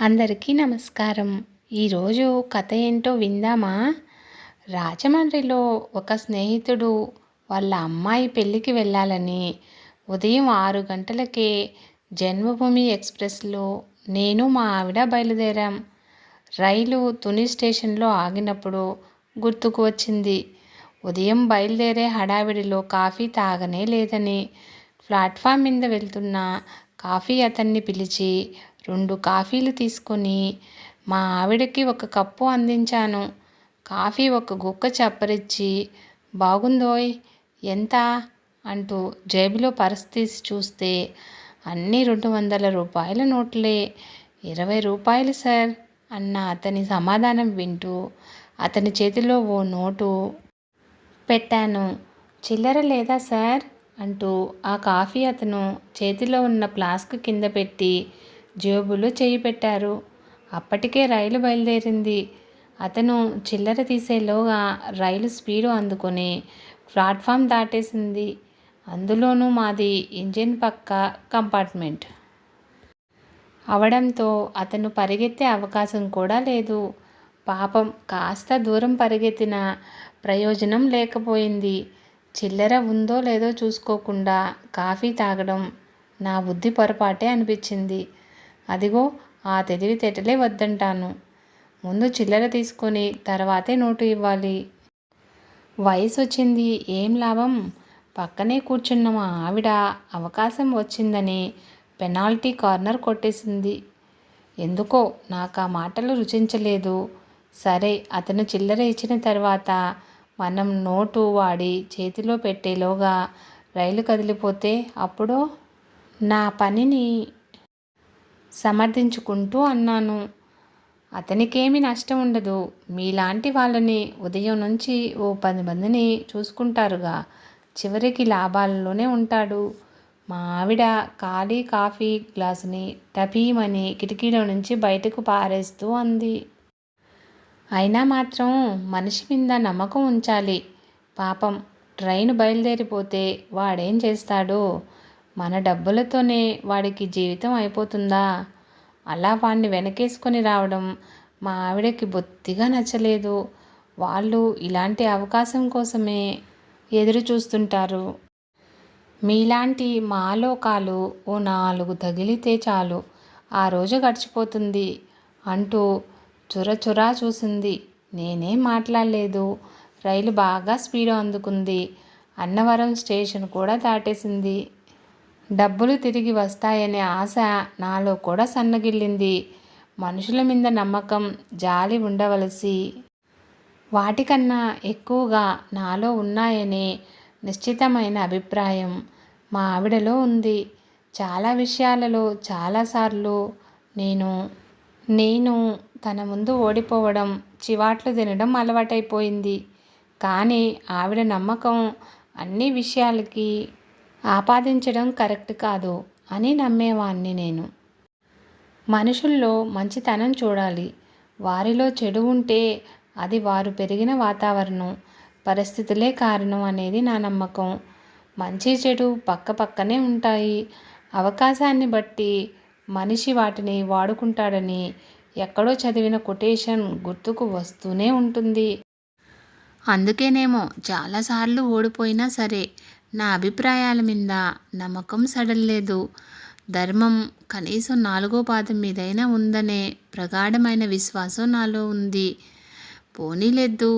అందరికీ నమస్కారం. ఈరోజు కథ ఏంటో విందామా? రాజమండ్రిలో ఒక స్నేహితుడు వాళ్ళ అమ్మాయి పెళ్ళికి వెళ్ళాలని ఉదయం ఆరు గంటలకే జన్మభూమి ఎక్స్ప్రెస్లో నేను మా ఆవిడ బయలుదేరాం. రైలు తుని స్టేషన్లో ఆగినప్పుడు గుర్తుకు వచ్చింది. ఉదయం బయలుదేరే హడావిడిలో కాఫీ తాగనే లేదని ప్లాట్ఫామ్ మీద వెళ్తున్న కాఫీ అతన్ని పిలిచి రెండు కాఫీలు తీసుకొని మా ఆవిడకి ఒక కప్పు అందించాను. కాఫీ ఒక గుక్క చప్పరిచ్చి బాగుందోయ్ ఎంత అంటూ జేబులో పర్స్ తీసి చూస్తే అన్నీ రెండు వందల రూపాయల నోట్లే. ఇరవై రూపాయలు సార్ అన్న అతని సమాధానం వింటూ అతని చేతిలో ఓ నోటు పెట్టాను. చిల్లర లేదా సార్ అంటూ ఆ కాఫీ అతను చేతిలో ఉన్న ఫ్లాస్క్ కింద పెట్టి జేబులో చేయి పెట్టారు. అప్పటికే రైలు బయలుదేరింది. అతను చిల్లర తీసేలోగా రైలు స్పీడు అందుకొని ప్లాట్ఫామ్ దాటేసింది. అందులోనూ మాది ఇంజిన్ పక్క కంపార్ట్మెంట్. అవడంతో అతను పరిగెత్తే అవకాశం కూడా లేదు. పాపం కాస్త దూరం పరిగెత్తిన ప్రయోజనం లేకపోయింది. చిల్లర ఉందో లేదో చూసుకోకుండా కాఫీ తాగడం నా బుద్ధి పొరపాటే అనిపించింది. అదిగో ఆ తెలివితేటలే వద్దంటాను. ముందు చిల్లర తీసుకొని తర్వాతే నోటు ఇవ్వాలి. వయసు వచ్చింది ఏం లాభం? పక్కనే కూర్చున్న మా ఆవిడ అవకాశం వచ్చిందని పెనాల్టీ కార్నర్ కొట్టేసింది. ఎందుకో నాకు ఆ మాటలు రుచించలేదు. సరే అతను చిల్లర ఇచ్చిన తర్వాత మనం నోటు వాడి చేతిలో పెట్టేలోగా రైలు కదిలిపోతే అప్పుడు? నా పనిని సమర్థించుకుంటూ అన్నాను. అతనికేమీ నష్టం ఉండదు. మీలాంటి వాళ్ళని ఉదయం నుంచి ఓ పది మందిని చూసుకుంటారుగా. చివరికి లాభాలలోనే ఉంటాడు. మా ఆవిడ ఖాళీ కాఫీ గ్లాసుని టపీమని కిటికీలో నుంచి బయటకు పారేస్తూ అంది. అయినా మాత్రం మనిషి మీద నమ్మకం ఉంచాలి. పాపం ట్రైన్ బయలుదేరిపోతే వాడేం చేస్తాడో మన డబ్బులతోనే వాడికి జీవితం అయిపోతుందా? అలా వాడిని వెనకేసుకొని రావడం మా ఆవిడకి బొత్తిగా నచ్చలేదు. వాళ్ళు ఇలాంటి అవకాశం కోసమే ఎదురు చూస్తుంటారు. మీలాంటి మాలోకాలు ఓ నాలుగు తగిలితే చాలు. ఆ రోజు గడిచిపోతుంది అంటూ చురచురా చూసింది. నేనేం మాట్లాడలేదు. రైలు బాగా స్పీడ్ అందుకుంది. అన్నవరం స్టేషన్ కూడా దాటేసింది. డబ్బులు తిరిగి వస్తాయనే ఆశ నాలో కూడా సన్నగిల్లింది. మనుషుల మీద నమ్మకం జాలి ఉండవలసి వాటికన్నా ఎక్కువగా నాలో ఉన్నాయనే నిశ్చితమైన అభిప్రాయం మా ఆవిడలో ఉంది. చాలా విషయాలలో చాలాసార్లు నేను నేను తన ముందు ఓడిపోవడం చివాట్లు తినడం అలవాటైపోయింది. కానీ ఆవిడ నమ్మకం అన్ని విషయాలకి ఆపాదించడం కరెక్ట్ కాదు అని నమ్మేవాణ్ణి నేను. మనుషుల్లో మంచితనం చూడాలి. వారిలో చెడు ఉంటే అది వారు పెరిగిన వాతావరణం పరిస్థితులే కారణం అనేది నా నమ్మకం. మంచి చెడు పక్క పక్కనే ఉంటాయి. అవకాశాన్ని బట్టి మనిషి వాటిని వాడుకుంటాడని ఎక్కడో చదివిన కొటేషన్ గుర్తుకు వస్తూనే ఉంటుంది. అందుకేనేమో చాలాసార్లు ఓడిపోయినా సరే నా అభిప్రాయాల మీద నమ్మకం సడల్లేదు. ధర్మం కనీసం నాలుగో పాదం మీదైనా ఉందనే ప్రగాఢమైన విశ్వాసం నాలో ఉంది. పోనీలేదు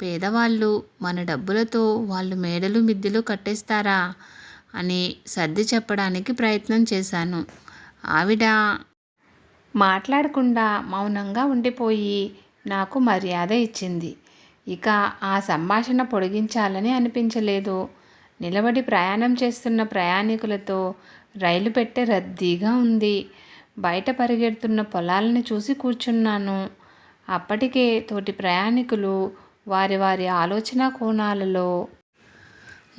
పేదవాళ్ళు మన డబ్బులతో వాళ్ళు మేడలు మిద్దెలు కట్టేస్తారా అని సర్ది చెప్పడానికి ప్రయత్నం చేశాను. ఆవిడ మాట్లాడకుండా మౌనంగా ఉండిపోయి నాకు మర్యాద ఇచ్చింది. ఇక ఆ సంభాషణ పొడిగించాలని అనిపించలేదు. నిలబడి ప్రయాణం చేస్తున్న ప్రయాణికులతో రైలు పెట్టే రద్దీగా ఉంది. బయట పరిగెడుతున్న పొలాలను చూసి కూర్చున్నాను. అప్పటికే తోటి ప్రయాణికులు వారి వారి ఆలోచన కోణాలలో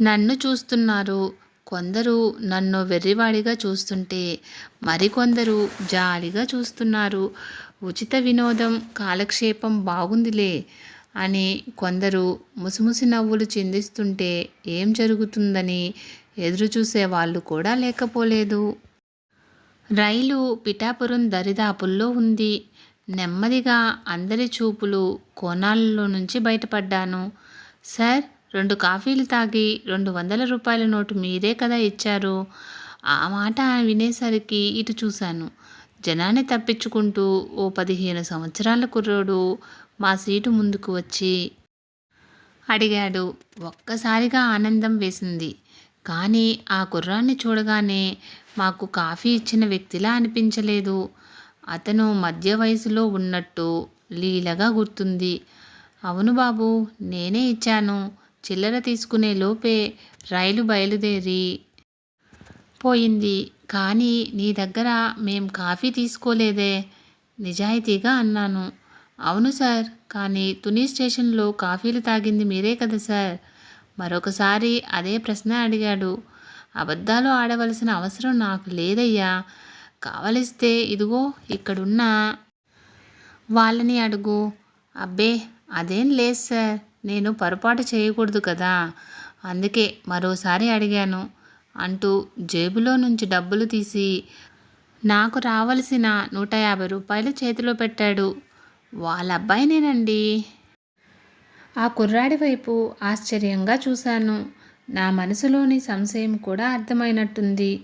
నన్ను చూస్తున్నారు. కొందరు నన్ను వెర్రివాడిగా చూస్తుంటే మరికొందరు జాలిగా చూస్తున్నారు. ఉచిత వినోదం కాలక్షేపం బాగుందిలే. అని కొందరు ముసిముసి నవ్వులు చిందిస్తుంటే ఏం జరుగుతుందని ఎదురుచూసే వాళ్ళు కూడా లేకపోలేదు. రైలు పిఠాపురం దరిదాపుల్లో ఉంది. నెమ్మదిగా అందరి చూపులు కోణాల్లో నుంచి బయటపడ్డాను. సార్ రెండు కాఫీలు తాగి రెండు వందల రూపాయల నోటు మీరే కదా ఇచ్చారు? ఆ మాట వినేసరికి ఇటు చూశాను. జనాన్ని తప్పించుకుంటూ ఓ పదిహేను సంవత్సరాల కుర్రోడు మా సీటు ముందుకు వచ్చి అడిగాడు. ఒక్కసారిగా ఆనందం వేసింది. కానీ ఆ కుర్రాన్ని చూడగానే మాకు కాఫీ ఇచ్చిన వ్యక్తిలా అనిపించలేదు. అతను మధ్య వయసులో ఉన్నట్టు లీలగా గుర్తుంది. అవును బాబు నేనే ఇచ్చాను. చిల్లర తీసుకునే లోపే రైలు బయలుదేరి పోయింది. కానీ నీ దగ్గర మేం కాఫీ తీసుకోలేదే నిజాయితీగా అన్నాను. అవును సార్ కానీ తుని స్టేషన్లో కాఫీలు తాగింది మీరే కదా సార్? మరొకసారి అదే ప్రశ్న అడిగాడు. అబద్ధాలు ఆడవలసిన అవసరం నాకు లేదయ్యా. కావలిస్తే ఇదిగో ఇక్కడున్న. వాళ్ళని అడుగు. అబ్బే అదేం లేదు సార్. నేను పొరపాటు చేయకూడదు కదా. అందుకే మరోసారి అడిగాను. అంటూ జేబులో నుంచి డబ్బులు తీసి నాకు రావలసిన నూట యాభై రూపాయలు చేతిలో పెట్టాడు. వాళ్ళ అబ్బాయినేనండి. ఆ కుర్రాడి వైపు ఆశ్చర్యంగా చూశాను. నా మనసులోని సంశయం కూడా అర్థమైనట్టుంది.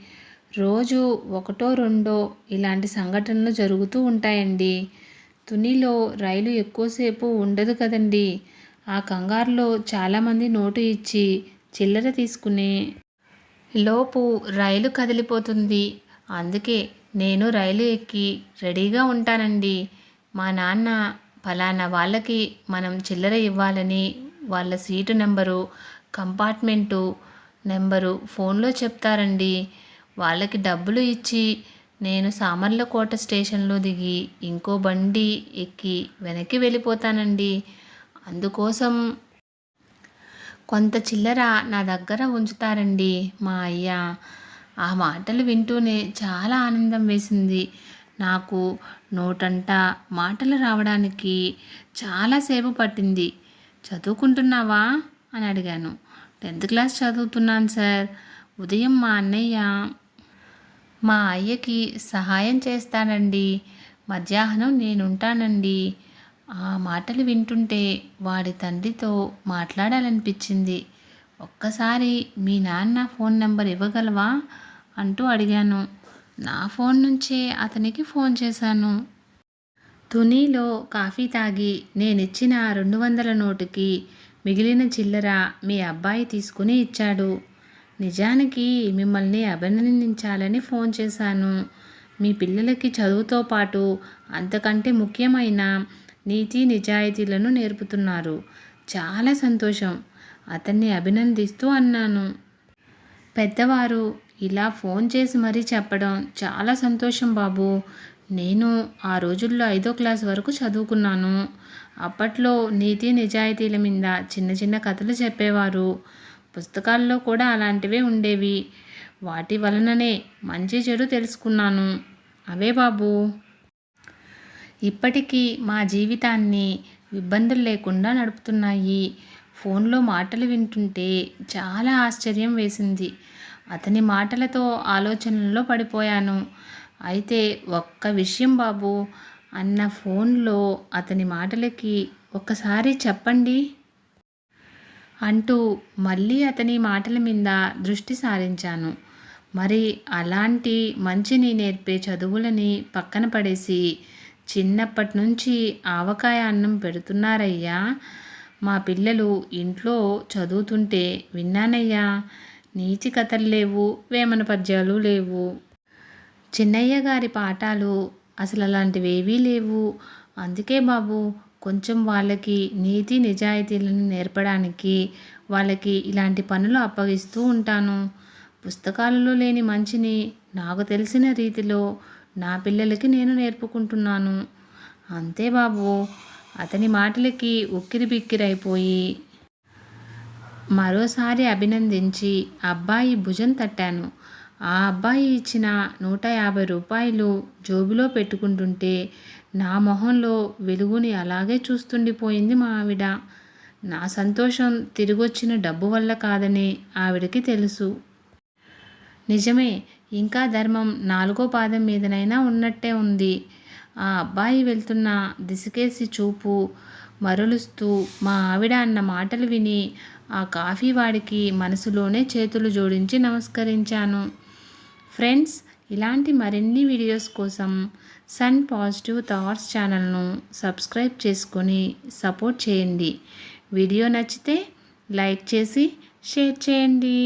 రోజు ఒకటో రెండో ఇలాంటి సంఘటనలు జరుగుతూ ఉంటాయండి. తునిలో రైలు ఎక్కువసేపు ఉండదు కదండి. ఆ కంగారులో చాలామంది నోటు ఇచ్చి చిల్లర తీసుకునే లోపు రైలు కదిలిపోతుంది. అందుకే నేను రైలు ఎక్కి రెడీగా ఉంటానండి. మా నాన్న ఫలానా వాళ్ళకి మనం చిల్లర ఇవ్వాలని వాళ్ళ సీటు నెంబరు కంపార్ట్మెంటు నెంబరు ఫోన్లో చెప్తారండి. వాళ్ళకి డబ్బులు ఇచ్చి నేను సామర్లకోట స్టేషన్లో దిగి ఇంకో బండి ఎక్కి వెనక్కి వెళ్ళిపోతానండి. అందుకోసం కొంత చిల్లర నా దగ్గర ఉంచుతారండి మా అయ్య. ఆ మాటలు వింటూనే చాలా ఆనందం వేసింది. నాకు నోటంట మాటలు రావడానికి చాలాసేపు పట్టింది. చదువుకుంటున్నావా? అని అడిగాను. టెన్త్ క్లాస్ చదువుతున్నాను సార్. ఉదయం మా అన్నయ్య మా అయ్యకి సహాయం చేస్తానండి మధ్యాహ్నం నేనుంటానండి. ఆ మాటలు వింటుంటే వాడి తండ్రితో మాట్లాడాలనిపించింది. ఒక్కసారి మీ నాన్న ఫోన్ నెంబర్ ఇవ్వగలవా? అంటూ అడిగాను. నా ఫోన్ నుంచే అతనికి ఫోన్ చేశాను. తునీలో కాఫీ తాగి నేనిచ్చిన రెండు వందల నోటుకి మిగిలిన చిల్లర మీ అబ్బాయి తీసుకుని ఇచ్చాడు. నిజానికి మిమ్మల్ని అభినందించాలని ఫోన్ చేశాను. మీ పిల్లలకి చదువుతో పాటు అంతకంటే ముఖ్యమైన నీతి నిజాయితీలను నేర్పుతున్నారు. చాలా సంతోషం. అతన్ని అభినందిస్తూ అన్నాను. పెద్దవారు ఇలా ఫోన్ చేసి మరీ చెప్పడం చాలా సంతోషం బాబు. నేను ఆ రోజుల్లో ఐదో క్లాస్ వరకు చదువుకున్నాను. అప్పట్లో నీతి నిజాయితీల మీద చిన్న చిన్న కథలు చెప్పేవారు. పుస్తకాల్లో కూడా అలాంటివే ఉండేవి. వాటి వలననే మంచి చెడు తెలుసుకున్నాను. అవే బాబు. ఇప్పటికీ మా జీవితాన్ని ఇబ్బందులు లేకుండా నడుపుతున్నాయి. ఫోన్లో మాటలు వింటుంటే చాలా ఆశ్చర్యం వేసింది. అతని మాటలతో ఆలోచనల్లో పడిపోయాను. అయితే ఒక్క విషయం బాబు అన్న ఫోన్లో అతని మాటలకి ఒక్కసారి చెప్పండి అంటూ మళ్ళీ అతని మాటల మీద దృష్టి సారించాను. మరి అలాంటి మంచిని నేర్పే చదువులని పక్కన పడేసి చిన్నప్పటి నుంచి ఆవకాయ అన్నం పెడుతున్నారయ్యా? మా పిల్లలు ఇంట్లో చదువుతుంటే విన్నానయ్యా నీతి కథలు లేవు వేమన పద్యాలు లేవు. చిన్నయ్య గారి పాఠాలు అసలు అలాంటివేవీ లేవు. అందుకే బాబు కొంచెం వాళ్ళకి నీతి నిజాయితీలను నేర్పడానికి వాళ్ళకి ఇలాంటి పనులు అప్పగిస్తూ ఉంటాను. పుస్తకాలలో లేని మంచిని నాకు తెలిసిన రీతిలో నా పిల్లలకి నేను నేర్పుకుంటున్నాను. అంతే బాబు. అతని మాటలకి ఉక్కిరి బిక్కిరైపోయి మరోసారి అభినందించి అబ్బాయి భుజం తట్టాను. ఆ అబ్బాయి ఇచ్చిన నూట యాభై రూపాయలు జోబులో పెట్టుకుంటుంటే నా మొహంలో వెలుగుని అలాగే చూస్తుండిపోయింది మా ఆవిడ. నా సంతోషం తిరిగొచ్చిన డబ్బు వల్ల కాదని ఆవిడకి తెలుసు. నిజమే ఇంకా ధర్మం నాలుగో పాదం మీదనైనా ఉన్నట్టే ఉంది. ఆ అబ్బాయి వెళ్తున్న దిశకేసి చూపు మరలుస్తూ మా ఆవిడ అన్న మాటలు విని ఆ కాఫీ వాడికి మనసులోనే చేతులు జోడించి నమస్కరించాను. ఫ్రెండ్స్ ఇలాంటి మరిన్ని వీడియోస్ కోసం సన్ పాజిటివ్ థాట్స్ ఛానల్ను సబ్స్క్రైబ్ చేసుకొని సపోర్ట్ చేయండి. వీడియో నచ్చితే లైక్ చేసి షేర్ చేయండి.